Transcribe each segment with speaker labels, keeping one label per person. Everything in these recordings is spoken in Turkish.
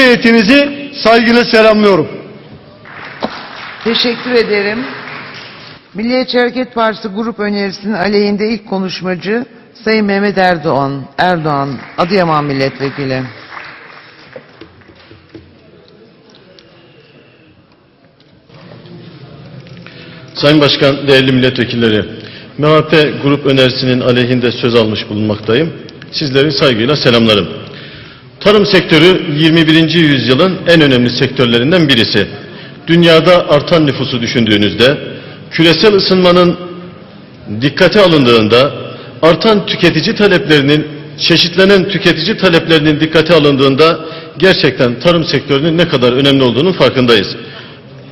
Speaker 1: Türkiye heyetimizi saygıyla selamlıyorum.
Speaker 2: Teşekkür ederim. Milliyetçi Hareket Partisi grup önerisinin aleyhinde ilk konuşmacı Sayın Mehmet Erdoğan. Erdoğan, Adıyaman Milletvekili.
Speaker 3: Sayın Başkan, değerli milletvekilleri, MHP grup önerisinin aleyhinde söz almış bulunmaktayım. Sizleri saygıyla selamlarım. Tarım sektörü 21. yüzyılın en önemli sektörlerinden birisi. Dünyada artan nüfusu düşündüğünüzde, küresel ısınmanın dikkate alındığında, artan tüketici taleplerinin, çeşitlenen tüketici taleplerinin dikkate alındığında gerçekten tarım sektörünün ne kadar önemli olduğunun farkındayız.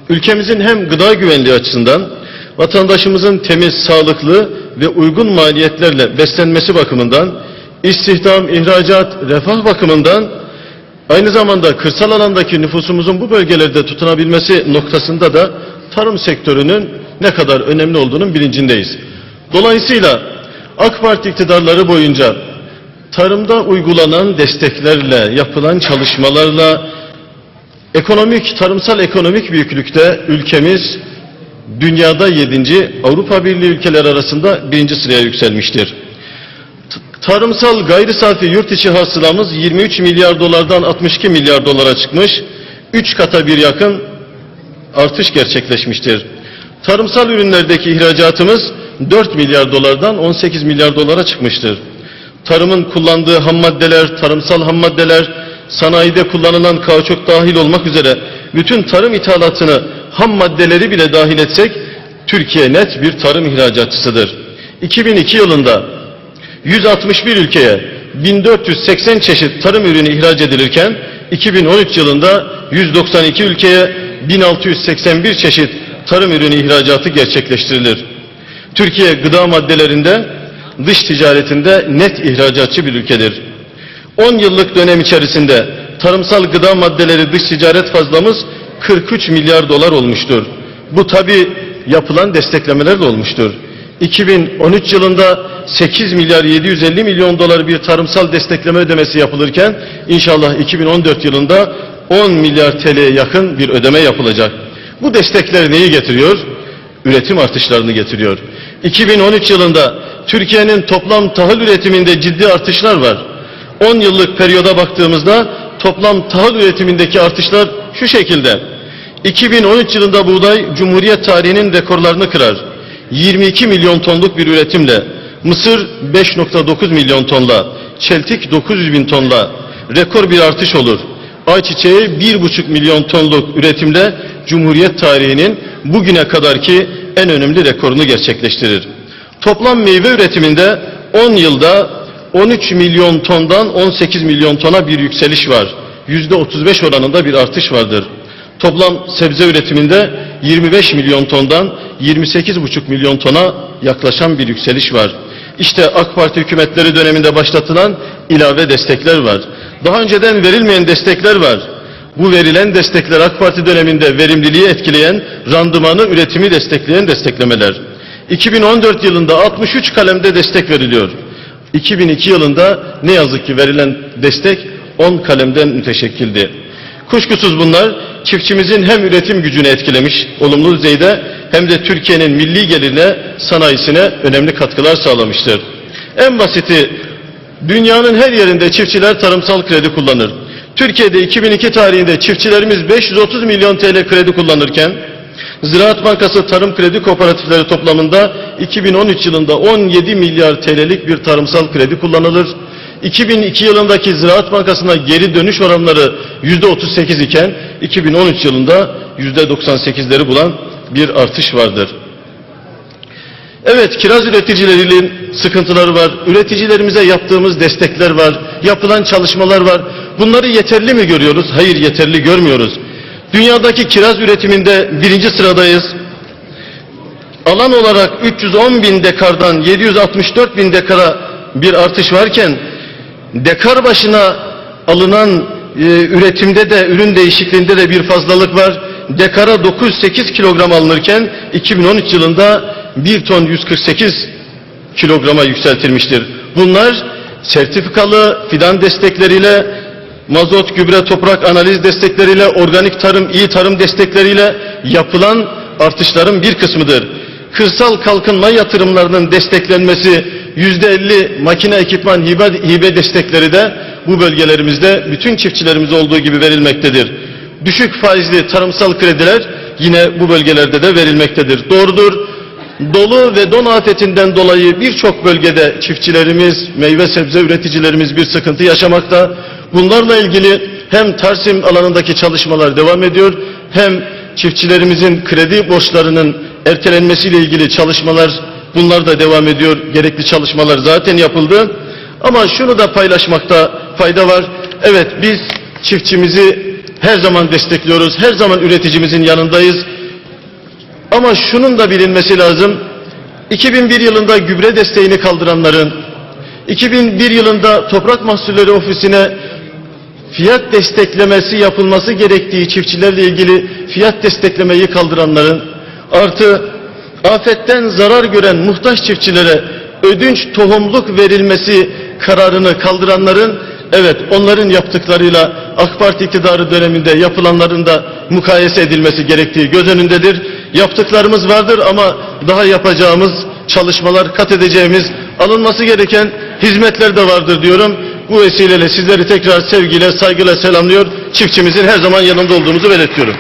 Speaker 3: Ülkemizin hem gıda güvenliği açısından vatandaşımızın temiz, sağlıklı ve uygun maliyetlerle beslenmesi bakımından istihdam, ihracat, refah bakımından aynı zamanda kırsal alandaki nüfusumuzun bu bölgelerde tutunabilmesi noktasında da tarım sektörünün ne kadar önemli olduğunun bilincindeyiz. Dolayısıyla AK Parti iktidarları boyunca tarımda uygulanan desteklerle, yapılan çalışmalarla Ekonomik, tarımsal ekonomik büyüklükte ülkemiz dünyada 7. Avrupa Birliği ülkeler arasında birinci sıraya yükselmiştir. Tarımsal gayri safi yurt içi hasılamız 23 milyar dolardan 62 milyar dolara çıkmış, 3 kata bir yakın artış gerçekleşmiştir. Tarımsal ürünlerdeki ihracatımız 4 milyar dolardan 18 milyar dolara çıkmıştır. Tarımın kullandığı ham maddeler, tarımsal ham maddeler, sanayide kullanılan kauçuk dahil olmak üzere bütün tarım ithalatını ham maddeleri bile dahil etsek Türkiye net bir tarım ihracatçısıdır. 2002 yılında 161 ülkeye 1480 çeşit tarım ürünü ihraç edilirken 2013 yılında 192 ülkeye 1681 çeşit tarım ürünü ihracatı gerçekleştirilir. Türkiye gıda maddelerinde dış ticaretinde net ihracatçı bir ülkedir. 10 yıllık dönem içerisinde tarımsal gıda maddeleri dış ticaret fazlamız 43 milyar dolar olmuştur. Bu tabi yapılan desteklemeler de olmuştur. 2013 yılında 8 milyar 750 milyon dolar bir tarımsal destekleme ödemesi yapılırken inşallah 2014 yılında 10 milyar TL'ye yakın bir ödeme yapılacak. Bu destekler neyi getiriyor? Üretim artışlarını getiriyor. 2013 yılında Türkiye'nin toplam tahıl üretiminde ciddi artışlar var. 10 yıllık periyoda baktığımızda toplam tahıl üretimindeki artışlar şu şekilde. 2013 yılında buğday Cumhuriyet tarihinin rekorlarını kırar. 22 milyon tonluk bir üretimle, mısır 5.9 milyon tonla, çeltik 900 bin tonla rekor bir artış olur. Ayçiçeği 1,5 milyon tonluk üretimle Cumhuriyet tarihinin bugüne kadarki en önemli rekorunu gerçekleştirir. Toplam meyve üretiminde 10 yılda 13 milyon tondan 18 milyon tona bir yükseliş var. Yüzde 35 oranında bir artış vardır. Toplam sebze üretiminde 25 milyon tondan 28,5 milyon tona yaklaşan bir yükseliş var. İşte AK Parti hükümetleri döneminde başlatılan ilave destekler var. Daha önceden verilmeyen destekler var. Bu verilen destekler AK Parti döneminde verimliliği etkileyen, randımanı, üretimi destekleyen desteklemeler. 2014 yılında 63 kalemde destek veriliyor. 2002 yılında ne yazık ki verilen destek 10 kalemden müteşekkildi. Kuşkusuz bunlar çiftçimizin hem üretim gücünü etkilemiş olumlu düzeyde hem de Türkiye'nin milli gelirine, sanayisine önemli katkılar sağlamıştır. En basiti dünyanın her yerinde çiftçiler tarımsal kredi kullanır. Türkiye'de 2002 tarihinde çiftçilerimiz 530 milyon TL kredi kullanırken Ziraat Bankası Tarım Kredi Kooperatifleri toplamında 2013 yılında 17 milyar TL'lik bir tarımsal kredi kullanılır. 2002 yılındaki Ziraat Bankası'na geri dönüş oranları %38 iken 2013 yılında %98'leri bulan bir artış vardır. Evet kiraz üreticilerinin sıkıntıları var. Üreticilerimize yaptığımız destekler var. Yapılan çalışmalar var. Bunları yeterli mi görüyoruz? Hayır yeterli görmüyoruz. Dünyadaki kiraz üretiminde birinci sıradayız. Alan olarak 310 bin dekardan 764 bin dekara bir artış varken dekar başına alınan e, üretimde de ürün değişikliğinde de bir fazlalık var. Dekara 908 kilogram alınırken 2013 yılında 1 ton 148 kilograma yükseltilmiştir. Bunlar sertifikalı fidan destekleriyle mazot, gübre, toprak analiz destekleriyle, organik tarım, iyi tarım destekleriyle yapılan artışların bir kısmıdır. Kırsal kalkınma yatırımlarının desteklenmesi, yüzde elli makine ekipman hibe, hibe destekleri de bu bölgelerimizde bütün çiftçilerimiz olduğu gibi verilmektedir. Düşük faizli tarımsal krediler yine bu bölgelerde de verilmektedir. Doğrudur. Dolu ve don afetinden dolayı birçok bölgede çiftçilerimiz, meyve sebze üreticilerimiz bir sıkıntı yaşamakta. Bunlarla ilgili hem Tarsim alanındaki çalışmalar devam ediyor, hem çiftçilerimizin kredi borçlarının ertelenmesiyle ilgili çalışmalar bunlar da devam ediyor. Gerekli çalışmalar zaten yapıldı. Ama şunu da paylaşmakta fayda var. Evet biz çiftçimizi her zaman destekliyoruz. Her zaman üreticimizin yanındayız. Ama şunun da bilinmesi lazım. 2001 yılında gübre desteğini kaldıranların, 2001 yılında Toprak Mahsulleri Ofisi'ne fiyat desteklemesi yapılması gerektiği çiftçilerle ilgili fiyat desteklemeyi kaldıranların, artı afetten zarar gören muhtaç çiftçilere ödünç tohumluk verilmesi kararını kaldıranların, evet onların yaptıklarıyla AK Parti iktidarı döneminde yapılanların da mukayese edilmesi gerektiği göz önündedir. Yaptıklarımız vardır ama daha yapacağımız çalışmalar, kat edeceğimiz, alınması gereken hizmetler de vardır diyorum. Bu vesileyle sizleri tekrar sevgiyle, saygıyla selamlıyor. Çiftçimizin her zaman yanında olduğumuzu belirtiyorum.